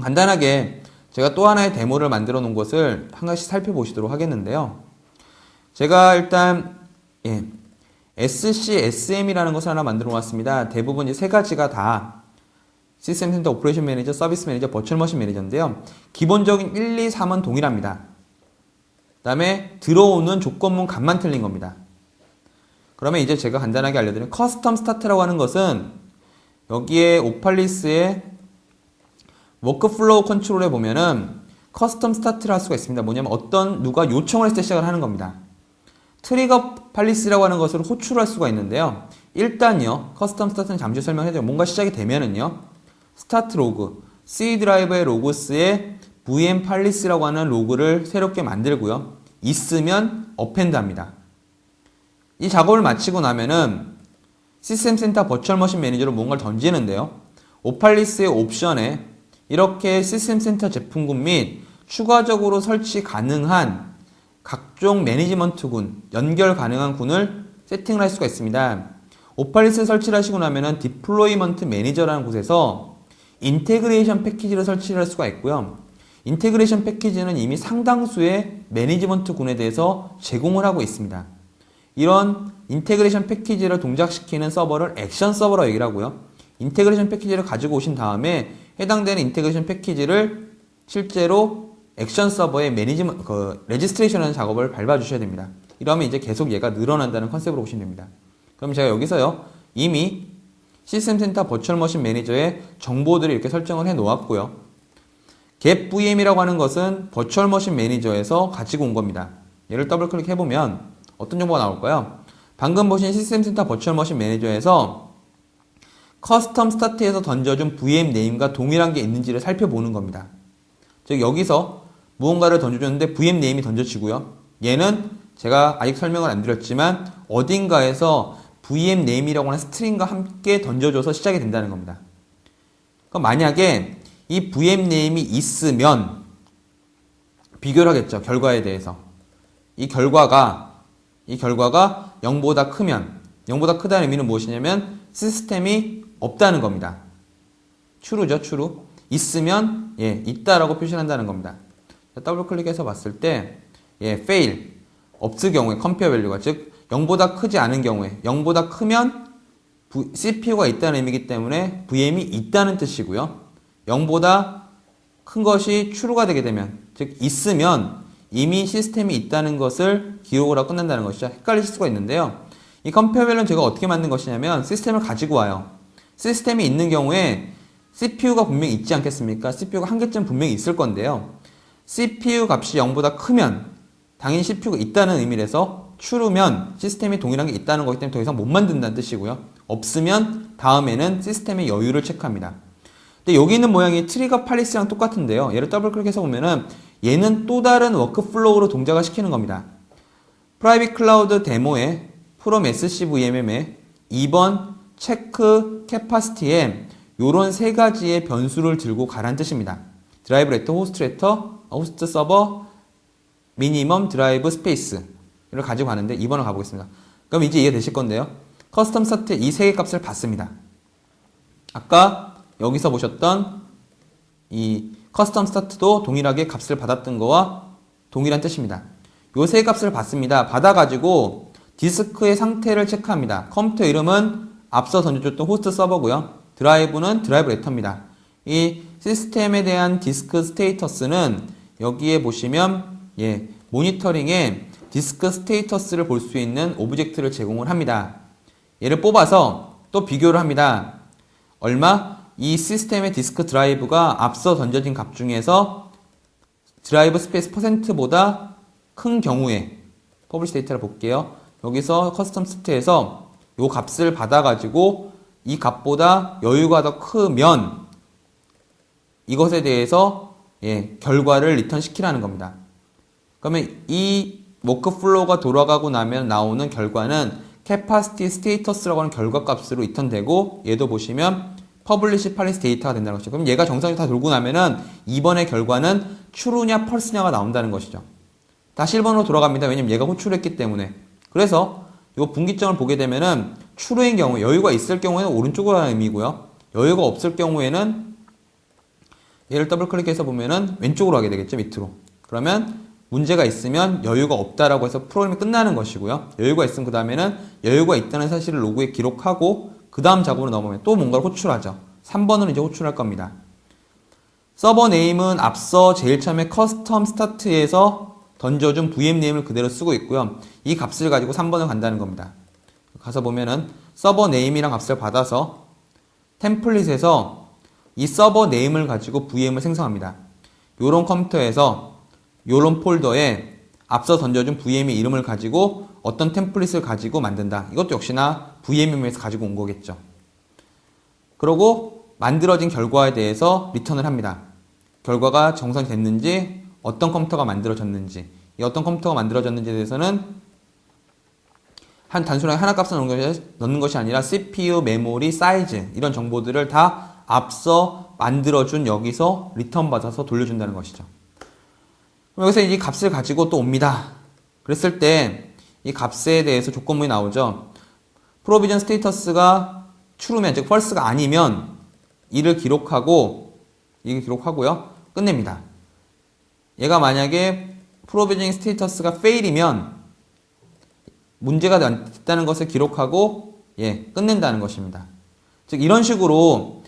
간단하게 제가 또 하나의 데모를 만들어 놓은 것을 한 가지 살펴보시도록 하겠는데요. 제가 일단 예, SCSM이라는 것을 하나 만들어 놨습니다. 대부분 이제 세 가지가 다 시스템 센터 오퍼레이션 매니저, 서비스 매니저, 버추얼 머신 매니저인데요. 기본적인 1, 2, 3은 동일합니다. 그 다음에 들어오는 조건문 값만 틀린 겁니다. 그러면 이제 제가 간단하게 알려드린 커스텀 스타트라고 하는 것은 여기에 오팔리스의 워크플로우 컨트롤에 보면은 커스텀 스타트를 할 수가 있습니다. 뭐냐면 어떤 누가 요청을 했을 때 시작을 하는 겁니다. 트리거 팔리스라고 하는 것을 호출할 수가 있는데요. 일단요, 커스텀 스타트는 잠시 설명해드려 뭔가 시작이 되면은요, 스타트 로그, C 드라이버의 로그스에 VM 팔리스라고 하는 로그를 새롭게 만들고요. 있으면 어펜드 합니다. 이 작업을 마치고 나면은 시스템 센터 버추얼 머신 매니저로 뭔가를 던지는데요. 오팔리스의 옵션에 이렇게 시스템 센터 제품군 및 추가적으로 설치 가능한 각종 매니지먼트군, 연결 가능한 군을 세팅을 할 수가 있습니다. 오팔리스 설치를 하시고 나면은 디플로이먼트 매니저라는 곳에서 인테그레이션 패키지를 설치를 할 수가 있고요. 인테그레이션 패키지는 이미 상당수의 매니지먼트 군에 대해서 제공을 하고 있습니다. 이런 인테그레이션 패키지를 동작시키는 서버를 액션 서버라고 얘기를 하고요. 인테그레이션 패키지를 가지고 오신 다음에 해당되는 인테그레이션 패키지를 실제로 액션 서버의 매니지먼트, 그, 레지스트레이션 하는 작업을 밟아 주셔야 됩니다. 이러면 이제 계속 얘가 늘어난다는 컨셉으로 보시면 됩니다. 그럼 제가 여기서요, 이미 시스템 센터 버추얼 머신 매니저의 정보들을 이렇게 설정을 해 놓았고요. get VM이라고 하는 것은 버추얼 머신 매니저에서 가지고 온 겁니다. 얘를 더블 클릭해 보면 어떤 정보가 나올까요? 방금 보신 시스템 센터 버추얼 머신 매니저에서 커스텀 스타트에서 던져준 VM 네임과 동일한 게 있는지를 살펴보는 겁니다. 즉 여기서 무언가를 던져줬는데 VM 네임이 던져지고요. 얘는 제가 아직 설명을 안 드렸지만 어딘가에서 VM 네임이라고 하는 스트링과 함께 던져줘서 시작이 된다는 겁니다. 그럼 만약에 이 VM 네임이 있으면 비교를 하겠죠. 결과에 대해서. 이 결과가 이 결과가 0보다 크면 0보다 크다는 의미는 무엇이냐면 시스템이 없다는 겁니다. true죠, true. 있으면 예, 있다라고 표시한다는 겁니다. 더블 클릭해서 봤을 때 예, fail 없을 경우에 compare value가 즉 0보다 크지 않은 경우에 0보다 크면 CPU가 있다는 의미이기 때문에 VM이 있다는 뜻이고요. 0보다 큰 것이 true가 되게 되면 즉 있으면 이미 시스템이 있다는 것을 기록을 하고 끝난다는 것이죠. 헷갈리실 수가 있는데요. 이 컴페어밸은 제가 어떻게 만든 것이냐면 시스템을 가지고 와요. 시스템이 있는 경우에 CPU가 분명히 있지 않겠습니까? CPU가 한 개쯤 분명히 있을 건데요. CPU 값이 0보다 크면 당연히 CPU가 있다는 의미라서 true면 시스템이 동일한 게 있다는 거기 때문에 더 이상 못 만든다는 뜻이고요. 없으면 다음에는 시스템의 여유를 체크합니다. 근데 여기 있는 모양이 트리거 팔리스랑 똑같은데요. 얘를 더블 클릭해서 보면은 얘는 또 다른 워크플로우로 동작을 시키는 겁니다. 프라이빗 클라우드 데모에 프롬 SCVMM에 2번 체크 캐파시티에 요런 세 가지의 변수를 들고 가란 뜻입니다. 드라이브 레터, 호스트 레터, 호스트 서버, 미니멈 드라이브 스페이스를 가지고 가는데 2번을 가보겠습니다. 그럼 이제 이해되실 건데요. 커스텀 스타트 이 세 개 값을 받습니다. 아까 여기서 보셨던 이 커스텀 스타트도 동일하게 값을 받았던 거와 동일한 뜻입니다. 요 세 값을 받습니다. 받아가지고 디스크의 상태를 체크합니다. 컴퓨터 이름은 앞서 던져줬던 호스트 서버고요. 드라이브는 드라이브 레터입니다. 이 시스템에 대한 디스크 스테이터스는 여기에 보시면 예, 모니터링에 디스크 스테이터스를 볼 수 있는 오브젝트를 제공을 합니다. 얘를 뽑아서 또 비교를 합니다. 얼마? 이 시스템의 디스크 드라이브가 앞서 던져진 값 중에서 드라이브 스페이스 퍼센트보다 큰 경우에 퍼블리시 데이터를 볼게요. 여기서 커스텀 스트에서 이 값을 받아가지고 이 값보다 여유가 더 크면 이것에 대해서 예, 결과를 리턴 시키라는 겁니다. 그러면 이 워크플로우가 돌아가고 나면 나오는 결과는 capacity status라고 하는 결과 값으로 리턴되고 얘도 보시면 publish 팔리스 데이터가 된다는 것이죠. 그럼 얘가 정상적으로 다 돌고 나면은 이번의 결과는 true냐 false냐가 나온다는 것이죠. 다시 1번으로 돌아갑니다. 왜냐면 얘가 호출했기 때문에. 그래서 이 분기점을 보게 되면은 true인 경우 여유가 있을 경우에는 오른쪽으로 하는 의미고요. 여유가 없을 경우에는 얘를 더블 클릭해서 보면은 왼쪽으로 하게 되겠죠, 밑으로. 그러면 문제가 있으면 여유가 없다라고 해서 프로그램이 끝나는 것이고요. 여유가 있으면 그 다음에는 여유가 있다는 사실을 로그에 기록하고 그 다음 작업으로 넘어오면 또 뭔가를 호출하죠. 3번은 이제 호출할 겁니다. 서버 네임은 앞서 제일 처음에 커스텀 스타트에서 던져준 VM 네임을 그대로 쓰고 있고요. 이 값을 가지고 3번을 간다는 겁니다. 가서 보면은 서버 네임이랑 값을 받아서 템플릿에서 이 서버 네임을 가지고 VM을 생성합니다. 요런 컴퓨터에서 요런 폴더에 앞서 던져준 VM의 이름을 가지고 어떤 템플릿을 가지고 만든다. 이것도 역시나 VM에서 가지고 온 거겠죠. 그러고 만들어진 결과에 대해서 리턴을 합니다. 결과가 정상이 됐는지, 어떤 컴퓨터가 만들어졌는지, 이 어떤 컴퓨터가 만들어졌는지에 대해서는 한 단순하게 하나 값을 넣는 것이, 아니라 CPU, 메모리, 사이즈 이런 정보들을 다 앞서 만들어준 여기서 리턴 받아서 돌려준다는 것이죠. 여기서 이 값을 가지고 또 옵니다. 그랬을 때 이 값에 대해서 조건문이 나오죠. 프로비전 스테이터스가 true면 즉 false가 아니면 이를 기록하고 이를 기록하고요. 끝냅니다. 얘가 만약에 프로비전 스테이터스가 fail이면 문제가 됐다는 것을 기록하고 예, 끝낸다는 것입니다. 즉 이런 식으로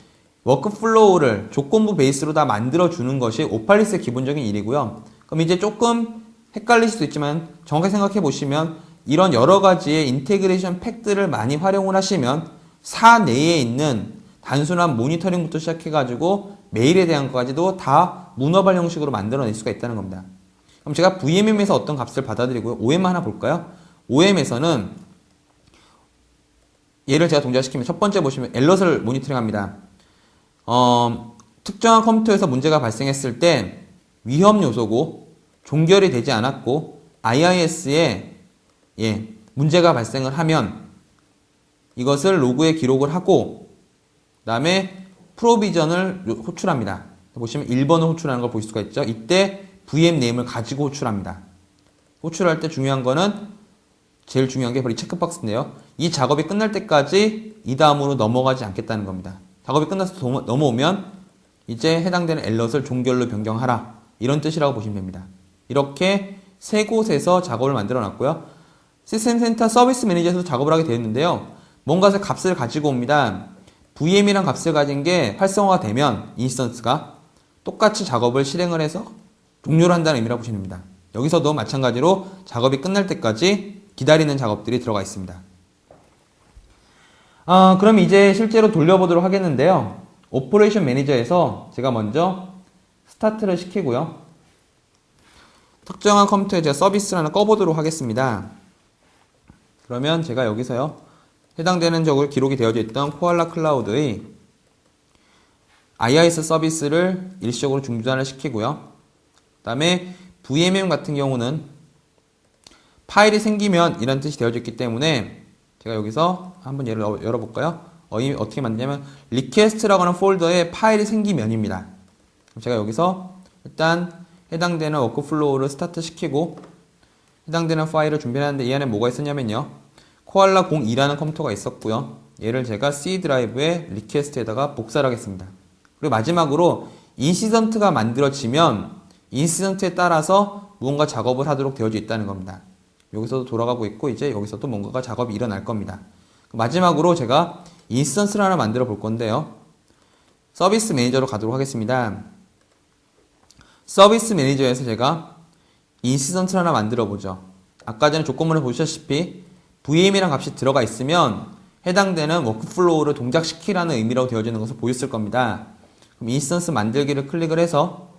워크플로우를 조건부 베이스로 다 만들어 주는 것이 오팔리스의 기본적인 일이고요. 그럼 이제 조금 헷갈릴 수도 있지만 정확하게 생각해 보시면 이런 여러 가지의 인테그레이션 팩들을 많이 활용을 하시면 사 내에 있는 단순한 모니터링부터 시작해 가지고 메일에 대한 것까지도 다 문어발 형식으로 만들어낼 수가 있다는 겁니다. 그럼 제가 VMM에서 어떤 값을 받아들이고요. OM 하나 볼까요? OM에서는 얘를 제가 동작시키면 첫 번째 보시면 엘럿을 모니터링합니다. 어, 특정한 컴퓨터에서 문제가 발생했을 때 위험 요소고 종결이 되지 않았고 IIS에 예, 문제가 발생을 하면 이것을 로그에 기록을 하고 그다음에 프로비전을 호출합니다. 보시면 1번을 호출하는 걸 볼 수가 있죠. 이때 VM 네임을 가지고 호출합니다. 호출할 때 중요한 거는 제일 중요한 게 바로 이 체크박스인데요. 이 작업이 끝날 때까지 이 다음으로 넘어가지 않겠다는 겁니다. 작업이 끝나서 넘어오면 이제 해당되는 엘럿을 종결로 변경하라. 이런 뜻이라고 보시면 됩니다. 이렇게 세 곳에서 작업을 만들어 놨고요. 시스템 센터 서비스 매니저에서 작업을 하게 되었는데요. 뭔가 값을 가지고 옵니다. VM이란 값을 가진 게 활성화가 되면 인스턴스가 똑같이 작업을 실행을 해서 종료를 한다는 의미라고 보시면 됩니다. 여기서도 마찬가지로 작업이 끝날 때까지 기다리는 작업들이 들어가 있습니다. 아, 그럼 이제 실제로 돌려보도록 하겠는데요. 오퍼레이션 매니저에서 제가 먼저 스타트를 시키고요. 특정한 컴퓨터에 제가 서비스를 하나 꺼보도록 하겠습니다. 그러면 제가 여기서요. 해당되는 적을 기록이 되어져 있던 코알라 클라우드의 IIS 서비스를 일시적으로 중단을 시키고요. 그 다음에 VMM 같은 경우는 파일이 생기면 이런 뜻이 되어져 있기 때문에 제가 여기서 한번 예를 열어- 열어볼까요? 어, 이 어떻게 만드냐면 리퀘스트라고 하는 폴더에 파일이 생기면입니다. 제가 여기서 일단 해당되는 워크플로우를 스타트 시키고 해당되는 파일을 준비하는데 이 안에 뭐가 있었냐면요. 코알라 02라는 컴퓨터가 있었고요. 얘를 제가 C 드라이브에 리퀘스트에다가 복사를 하겠습니다. 그리고 마지막으로 인시던트가 만들어지면 인시던트에 따라서 무언가 작업을 하도록 되어져 있다는 겁니다. 여기서도 돌아가고 있고 이제 여기서도 뭔가가 작업이 일어날 겁니다. 마지막으로 제가 인스턴스를 하나 만들어 볼 건데요. 서비스 매니저로 가도록 하겠습니다. 서비스 매니저에서 제가 인시던트를 하나 만들어 보죠. 아까 전에 조건문을 보셨다시피 VM이라는 값이 들어가 있으면 해당되는 워크플로우를 동작시키라는 의미라고 되어지는 것을 보였을 겁니다. 그럼 인스턴스 만들기를 클릭을 해서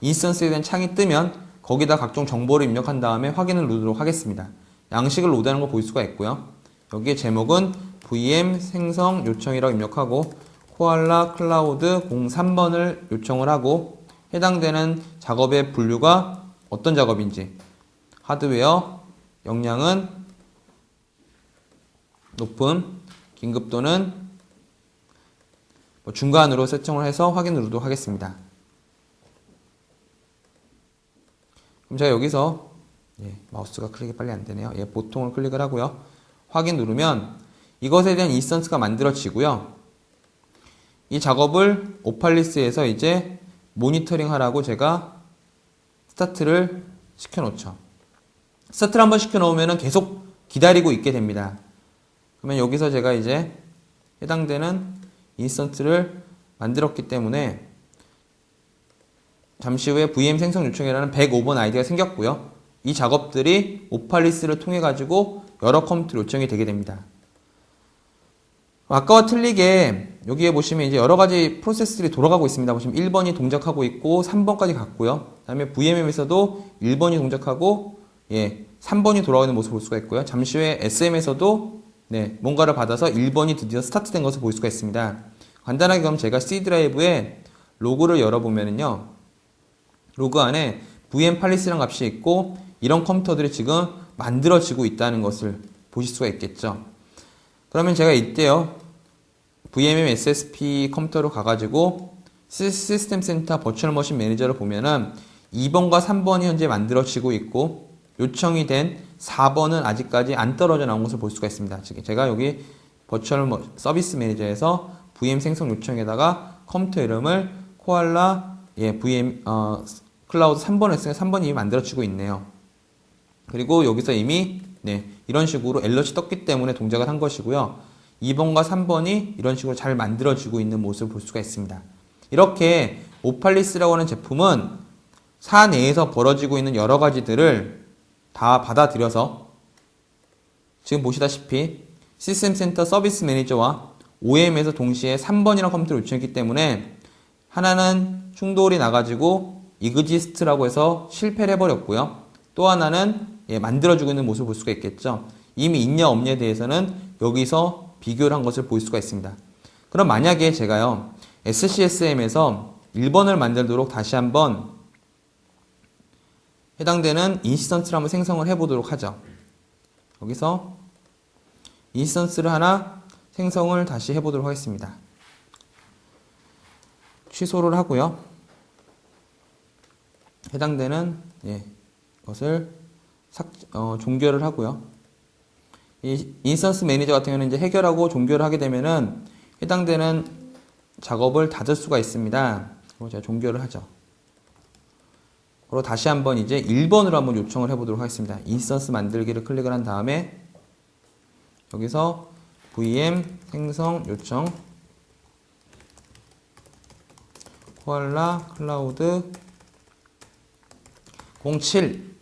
인스턴스에 대한 창이 뜨면 거기다 각종 정보를 입력한 다음에 확인을 누르도록 하겠습니다. 양식을 로드하는 걸 볼 수가 있고요. 여기에 제목은 VM 생성 요청이라고 입력하고 코알라 클라우드 03번을 요청을 하고 해당되는 작업의 분류가 어떤 작업인지 하드웨어 역량은 높음 긴급도는 뭐 중간으로 설정을 해서 확인 누르도록 하겠습니다. 그럼 제가 여기서 예, 마우스가 클릭이 빨리 안 되네요. 예, 보통을 클릭을 하고요. 확인 누르면 이것에 대한 인스턴스가 만들어지고요. 이 작업을 오팔리스에서 이제 모니터링 하라고 제가 스타트를 시켜놓죠. 스타트를 한번 시켜놓으면 계속 기다리고 있게 됩니다. 그러면 여기서 제가 이제 해당되는 인스턴트를 만들었기 때문에 잠시 후에 VM 생성 요청이라는 105번 아이디가 생겼고요. 이 작업들이 오팔리스를 통해 가지고 여러 컴퓨터 요청이 되게 됩니다. 아까와 틀리게 여기에 보시면 이제 여러 가지 프로세스들이 돌아가고 있습니다. 보시면 1번이 동작하고 있고 3번까지 갔고요. 그다음에 VMM에서도 1번이 동작하고 예, 3번이 돌아가는 모습을 볼 수가 있고요. 잠시 후에 SM에서도 네, 뭔가를 받아서 1번이 드디어 스타트된 것을 볼 수가 있습니다. 간단하게 그럼 제가 C 드라이브에 로그를 열어보면은요. 로그 안에 VM 팔리스라는 값이 있고 이런 컴퓨터들이 지금 만들어지고 있다는 것을 보실 수가 있겠죠. 그러면 제가 이때요. VMM SSP 컴퓨터로 가가지고 시- 시스템 센터 버추얼 머신 매니저를 보면은 2번과 3번이 현재 만들어지고 있고 요청이 된 4번은 아직까지 안 떨어져 나온 것을 볼 수가 있습니다. 지금 제가 여기 버추얼 머- 서비스 매니저에서 VM 생성 요청에다가 컴퓨터 이름을 코알라 예, VM 어, 클라우드 3번 했으니까 3번이 이미 만들어지고 있네요. 그리고 여기서 이미 네, 이런 식으로 엘럿이 떴기 때문에 동작을 한 것이고요. 2번과 3번이 이런 식으로 잘 만들어지고 있는 모습을 볼 수가 있습니다. 이렇게 오팔리스라고 하는 제품은 사 내에서 벌어지고 있는 여러 가지들을 다 받아들여서 지금 보시다시피 시스템 센터 서비스 매니저와 OM에서 동시에 3번이라는 컴퓨터를 요청했기 때문에 하나는 충돌이 나가지고 이그지스트라고 해서 실패를 해버렸고요. 또 하나는 예, 만들어주고 있는 모습을 볼 수가 있겠죠. 이미 있냐 없냐에 대해서는 여기서 비교를 한 것을 볼 수가 있습니다. 그럼 만약에 제가요, SCSM에서 1번을 만들도록 다시 한번 해당되는 인시던스를 한번 생성을 해보도록 하죠. 여기서 인시던스를 하나 생성을 다시 해보도록 하겠습니다. 취소를 하고요. 해당되는 예, 것을 삭, 어, 종결을 하고요. 이 인스턴스 매니저 같은 경우는 이제 해결하고 종결을 하게 되면은 해당되는 작업을 닫을 수가 있습니다. 그리고 제가 종결을 하죠. 그리고 다시 한번 이제 1번으로 한번 요청을 해보도록 하겠습니다. 인스턴스 만들기를 클릭을 한 다음에 여기서 VM 생성 요청 코알라 클라우드 07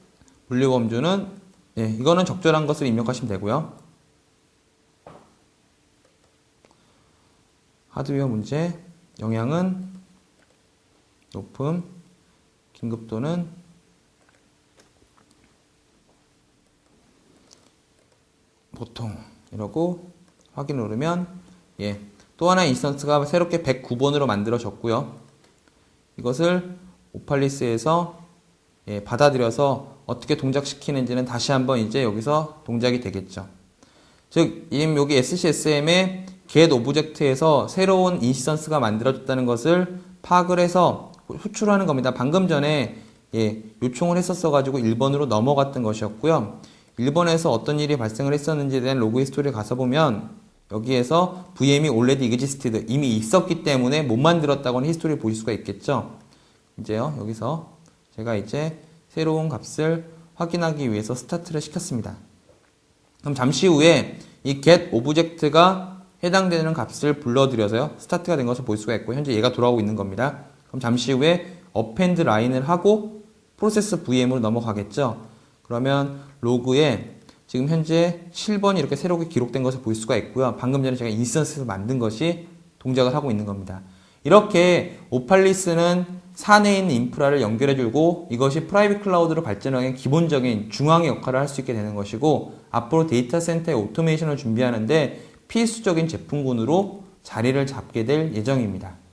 분류 범주는 예, 이거는 적절한 것을 입력하시면 되고요. 하드웨어 문제 영향은 높음 긴급도는 보통 이러고 확인 누르면 예, 또 하나의 인스턴스가 새롭게 109번으로 만들어졌고요. 이것을 오팔리스에서 예, 받아들여서 어떻게 동작시키는지는 다시 한번 이제 여기서 동작이 되겠죠. 즉, 지금 여기 SCSM의 get 오브젝트에서 새로운 인시던스가 만들어졌다는 것을 파악을 해서 호출하는 겁니다. 방금 전에 예, 요청을 했었어가지고 1번으로 넘어갔던 것이었고요. 1번에서 어떤 일이 발생을 했었는지에 대한 로그 히스토리를 가서 보면 여기에서 VM이 already existed 이미 있었기 때문에 못 만들었다고는 히스토리를 보실 수가 있겠죠. 이제요 여기서 제가 이제 새로운 값을 확인하기 위해서 스타트를 시켰습니다. 그럼 잠시 후에 이 get 오브젝트가 해당되는 값을 불러들여서요 스타트가 된 것을 볼 수가 있고 현재 얘가 돌아오고 있는 겁니다. 그럼 잠시 후에 append 라인을 하고 프로세스 VM으로 넘어가겠죠. 그러면 로그에 지금 현재 7번이 이렇게 새롭게 기록된 것을 볼 수가 있고요. 방금 전에 제가 인스턴스에서 만든 것이 동작을 하고 있는 겁니다. 이렇게 오팔리스는 사내에 있는 인프라를 연결해주고 이것이 프라이빗 클라우드로 발전하는 기본적인 중앙의 역할을 할 수 있게 되는 것이고 앞으로 데이터 센터의 오토메이션을 준비하는데 필수적인 제품군으로 자리를 잡게 될 예정입니다.